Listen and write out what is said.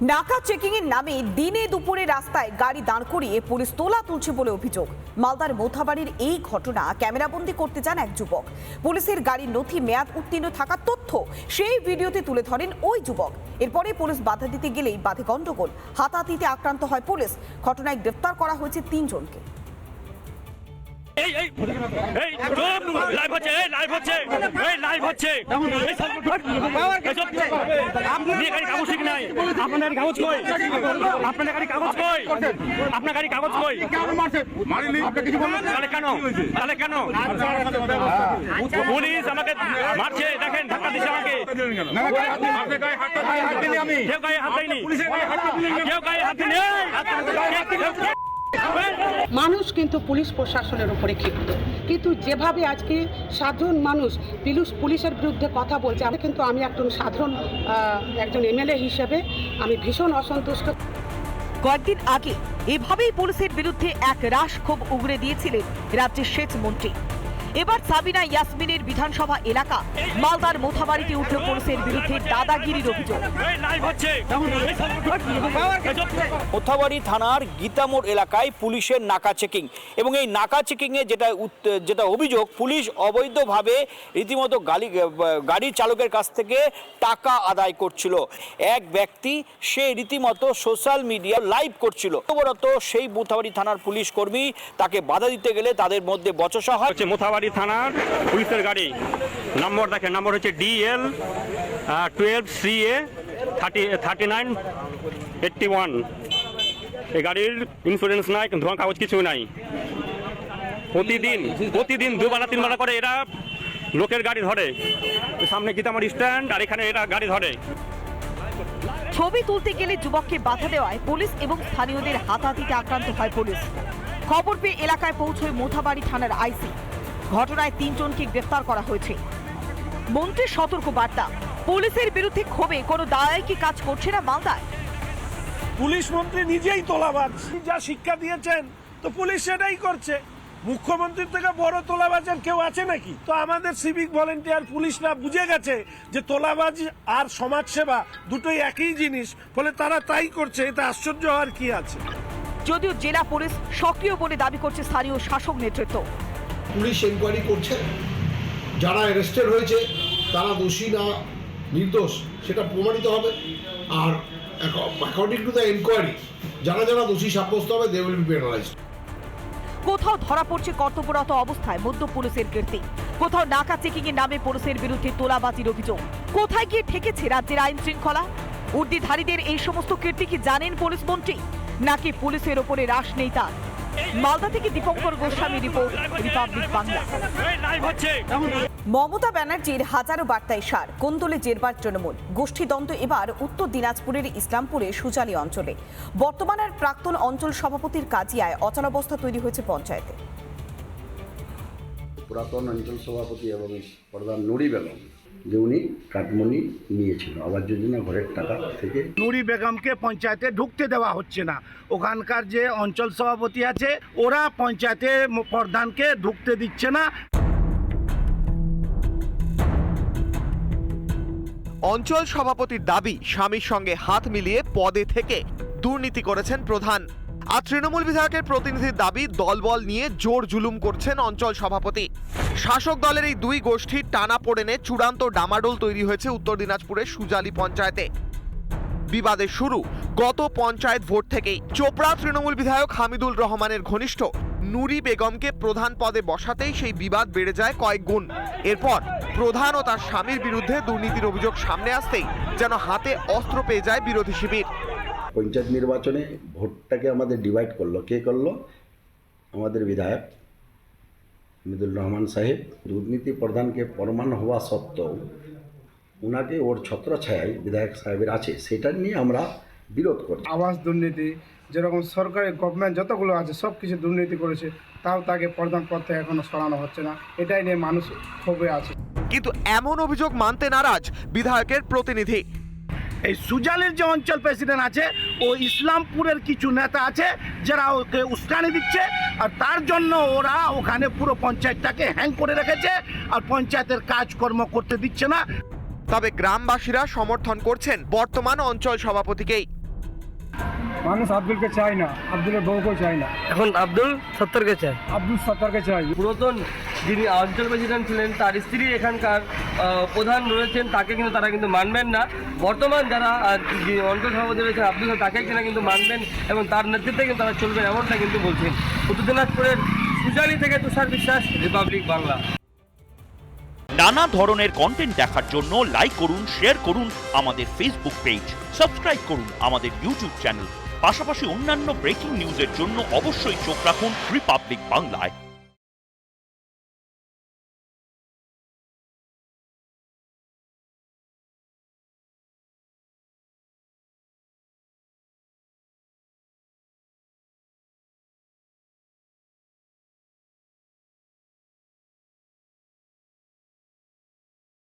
নাকা চেকিং এর নামে দিনে দুপুরে রাস্তায় গাড়ি দাঁড় করিয়ে পুলিশ তোলা তুলছে বলে অভিযোগ। মালদার মোথাবাড়ির এই ঘটনা ক্যামেরাবন্দি করতে যান এক যুবক। পুলিশের গাড়ির নথি মেয়াদ উত্তীর্ণ থাকার তথ্য সেই ভিডিওতে তুলে ধরেন ওই যুবক। এরপরে পুলিশ বাধা দিতে গেলেই বাধে গণ্ডগোল। হাতাহাতিতে আক্রান্ত হয় পুলিশ। ঘটনায় গ্রেফতার করা হয়েছে তিনজনকে। এই এই এই চুপ লাইভ হচ্ছে, এই, লাইভ হচ্ছে, এই, লাইভ হচ্ছে। আপনি গাড়ি কাগজ ঠিক নাই। আপনার কাগজ কই? আপনার গাড়ি কাগজ কই? আপনার গাড়ি কাগজ কই? তাহলে কেন? তাহলে কেন? পুলিশ আমাকে মারছে, দেখেন, ধাক্কা দিচ্ছে আমাকে। কেউ গায়ে হাত দেয়নি। কেউ গায়ে হাত দেয়নি। মানুষ কিন্তু পুলিশ প্রশাসনের উপরে ক্ষিপ্ত। কিন্তু যেভাবে আজকে সাধারণ মানুষ পুলিশ পুলিশের বিরুদ্ধে কথা বলছে, আমি কিন্তু, আমি একজন সাধারণ একজন এমএলএ হিসেবে আমি ভীষণ অসন্তুষ্ট। কয়েকদিন আগে এভাবেই পুলিশের বিরুদ্ধে এক রাশ ক্ষোভ উগড়ে দিয়েছিলেন রাজ্যের সেচ মন্ত্রী। এবার সাবিনা ইয়াসমিনের বিধানসভা এলাকা। মালদার মোথাবাড়িতে উঠল পুলিশের বিরুদ্ধে দাদাগিরির অভিযোগ। মোথাবাড়ি থানার গীতামোড় এলাকায় পুলিশের নাকা চেকিং। এবং এই নাকা চেকিংয়ে যেটা যেটা অভিযোগ পুলিশ অবৈধভাবে রীতিমতো গাড়ি গাড়ির চালকের কাছ থেকে টাকা আদায় করছিল। এক ব্যক্তি সে রীতিমতো সোশ্যাল মিডিয়া লাইভ করছিল। অবরত সেই মোথাবাড়ি থানার পুলিশ কর্মী তাকে বাধা দিতে গেলে তাদের মধ্যে বচসা হয়। হচ্ছে মোথাবাড়ি থানার পুলিশের গাড়ি। নম্বর দেখেন, নম্বর হচ্ছে DL twelve C A thirty thirty nine one এই গাড়ির ইন্স্যুরেন্স নাই ধোঁয়া কাগজ কিছু নাই। প্রতিদিন প্রতিদিন দুবেলা, তিনবেলা করে এরা লোকের গাড়ি ধরে। সামনে গীতামারি স্ট্যান্ড আর এখানে এরা গাড়ি ধরে। ছবি তুলতে গেলে যুবককে বাধা দেওয়ায় পুলিশ এবং স্থানীয়দের হাতাহাতিতে আক্রান্ত হয় পুলিশ। খবর পেয়ে এলাকায় পৌঁছয় মোথাবাড়ি থানার আইসি। ঘটনায় তিনজনকে গ্রেফতার করা হয়েছে। মন্ত্রীর সতর্ক বার্তা। পুলিশের বিরুদ্ধে ক্ষোভে কোনো দায় কি কাজ করছে না মালদায়? পুলিশ মন্ত্রী নিজেই তোলাবাজ। যা শিক্ষা দিয়েছেন তো পুলিশ সেটাই করছে। মুখ্যমন্ত্রীর থেকে বড় তোলাবাজের কেউ আছে নাকি? তো আমাদের সিভিক ভলেন্টিয়ার পুলিশরা বুঝে গেছে যে তোলাবাজ আর সমাজসেবা দুটোই একই জিনিস ফলে তারা তাই করছে এতে আশ্চর্য হওয়ার কি আছে? যদিও জেলা পুলিশ সক্রিয় বলে দাবি করছে স্থানীয় শাসক নেতৃত্ব। পুলিশ এনকোয়ারি করছে, যারা অ্যারেস্টেড হয়েছে, তারা দোষী না, নির্দোষ, সেটা প্রমাণিত হবে। আর অ্যাকর্ডিং টু দ্য এনকোয়ারি যারা যারা দোষী সাব্যস্ত হবে দে উইল বি পেনালাইজড কোথাও ধরা পড়ছে কর্তব্যরত অবস্থায় মধ্য পুলিশের কীর্তি। কোথাও নাকা চেকিং এর নামে পুলিশের বিরুদ্ধে তোলাবাজির অভিযোগ। কোথায় গিয়ে ঠেকেছে রাজ্যের আইন শৃঙ্খলা? উর্দিধারীদের এই সমস্ত কীর্তি কি জানেন পুলিশ মন্ত্রী? নাকি পুলিশের ওপরে রাশ নেই তার? মালদা থেকে দীপঙ্কর গোস্বামী রিপোর্ট রিপাবলিক বাংলা। মমতা ব্যানার্জির হাজারো বার্তায় সার, কোন্দলে জেরবার তৃণমূল। গোষ্ঠীদ্বন্দ্ব এবার উত্তর দিনাজপুরের ইসলামপুরে সুচালি অঞ্চলে। বর্তমানের প্রাক্তন অঞ্চল সভাপতির কাজিয়ায় অচলাবস্থা তৈরি হয়েছে পঞ্চায়েতে। পুরাতন অঞ্চল সভাপতি এবং প্রধান নুরি বেগম যে উনি কাটমনি নিয়েছিল। আবাস যোজনা ঘরের টাকা থেকে নুরি বেগমকে পঞ্চায়েতে ঢুকতে দেওয়া হচ্ছে না। ওখানকার যে অঞ্চল সভাপতি আছে ওরা পঞ্চায়েতের প্রধানকে ঢুকতে দিচ্ছে না। অঞ্চল সভাপতির দাবি স্বামীর সঙ্গে হাত মিলিয়ে পদে থেকে দুর্নীতি করেছেন প্রধান। আর তৃণমূল বিধায়কের প্রতিনিধির দাবি, দলবল নিয়ে জোর জুলুম করছেন অঞ্চল সভাপতি। শাসক দলের এই দুই গোষ্ঠীর টানা পড়েনে চূড়ান্ত ডামাডোল তৈরি হয়েছে উত্তর দিনাজপুরের সুজালি পঞ্চায়েতে। বিবাদের শুরু গত পঞ্চায়েত ভোট থেকেই। চোপড়া তৃণমূল বিধায়ক হামিদুল রহমানের ঘনিষ্ঠ নুরি বেগমকে প্রধান পদে বসাতেই সেই বিবাদ বেড়ে যায় কয়েক গুণ। এরপর প্রধান ও তার স্বামীর বিরুদ্ধে দুর্নীতির অভিযোগ সামনে আসতেই যেন হাতে অস্ত্র পেয়ে যায় বিরোধী শিবির। পঞ্চায়েত নির্বাচনে ভোটটাকে আমাদের ডিভাইড করল। কে করল? আমাদের বিধায়ক হামিদুল রহমান সাহেব। দুর্নীতি প্রধানকে প্রমাণ হওয়া সত্ত্বেও ওনাকে ওর ছত্রছায়ায় বিধায়ক সাহেবের আছে সেটা নিয়ে আমরা বিরোধ করি আবাস দুর্নীতি যেরকম সরকারি গভর্নমেন্ট যতগুলো আছে সব কিছু দুর্নীতি করেছে তাও তাকে প্রধান পদ থেকে এখনও সরানো হচ্ছে না। এটাই নিয়ে মানুষ ক্ষোভে আছে। কিন্তু এমন অভিযোগ মানতে নারাজ বিধায়কের প্রতিনিধি। এই সুজালের যে অঞ্চল প্রেসিডেন্ট আছে ও ইসলামপুরের কিছু নেতা আছে যারা ওকে উস্কানি দিচ্ছে আর তার জন্য ওরা ওখানে পুরো পঞ্চায়েতটাকে হ্যাং করে রেখেছে আর পঞ্চায়েতের কাজকর্ম করতে দিচ্ছে না। তবে গ্রামবাসীরা সমর্থন করছেন বর্তমান অঞ্চল সভাপতিকেই। মানুষ আব্দুলকে চায় না আব্দুলের বউকেও চায় না। এখন আব্দুল সত্তরকে চায়। আব্দুল সত্তরকে চাই পুরাতন যিনি অঞ্চল প্রেসিডেন্ট ছিলেন, তার স্ত্রী এখানকার প্রধান রয়েছেন, তাকে কিন্তু তারা কিন্তু মানবেন না। বর্তমান যারা অঞ্চল সভাপতি রয়েছেন, আব্দুল তাকে কিনা কিন্তু মানবেন এবং তার নেতৃত্বে কিন্তু তারা চলবেন এমনটা কিন্তু বলছেন। উত্তর দিনাজপুরের সুজালি থেকে তুষার বিশ্বাস, রিপাবলিক বাংলা। নানা ধরনের কন্টেন্ট দেখার জন্য লাইক করুন শেয়ার করুন আমাদের ফেসবুক পেজ সাবস্ক্রাইব করুন আমাদের ইউটিউব চ্যানেল পাশাপাশি অন্যান্য ব্রেকিং নিউজের জন্য অবশ্যই চোখ রাখুন রিপাবলিক বাংলায়